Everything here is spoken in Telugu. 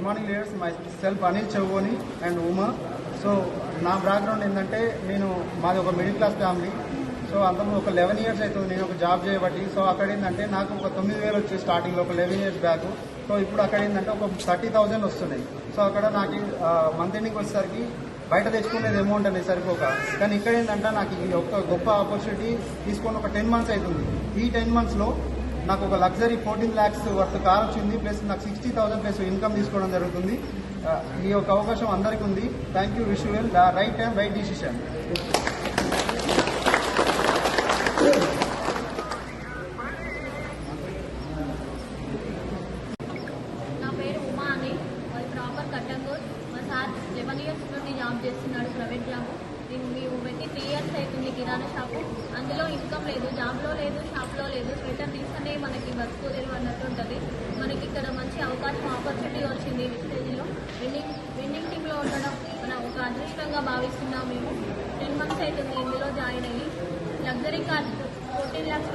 Good morning leaders myself Anil Chaugoni and Uma so నా బ్యాక్గ్రౌండ్ ఏంటంటే నేను మాది ఒక మిడిల్ క్లాస్ ఫ్యామిలీ సో అంతకు ఒక లెవెన్ ఇయర్స్ అవుతుంది. నేను ఒక జాబ్ చేయబట్టి. సో అక్కడ ఏంటంటే నాకు ఒక తొమ్మిది వేలు వచ్చి స్టార్టింగ్లో ఒక లెవెన్ ఇయర్స్ బ్యాక్ సో ఇప్పుడు అక్కడ ఏంటంటే ఒక థర్టీ థౌజండ్ వస్తున్నాయి. సో అక్కడ నాకు మంత్ ఎండింగ్ వచ్చేసరికి బయట తెచ్చుకునేది అమౌంట్ అనేది సరిపోక. కానీ ఇక్కడ ఏంటంటే నాకు ఈ ఒక గొప్ప ఆపర్చునిటీ తీసుకొని ఒక టెన్ మంత్స్ అవుతుంది. ఈ టెన్ మంత్స్లో నాకు ఒక luxury fourteen lakhs worth car వచ్చింది ప్లస్ నాకు సిక్స్టీ థౌసండ్ ప్లస్ ఇన్కమ్ తీసుకోవడం జరుగుతుంది. ఈ యొక్క అవకాశం అందరికీ ఉంది. Thank you wish well right time right decision నా పేరు ఉమా అని ప్రాపర్ మా సార్ ఇయర్స్ నుండి జాబ్ చేస్తున్నాడు జాబ్ నేను త్రీ ఇయర్స్ అవుతుంది కిరాణా షాపు. అందులో ఇన్కమ్ లేదు జాబ్లో లేదు షాప్లో లేదు. అదృష్టంగా భావిస్తున్నాం మేము. టెన్ మంత్స్ అవుతుంది ఇందులో జాయిన్ అయ్యి. Luxury car fourteen lakhs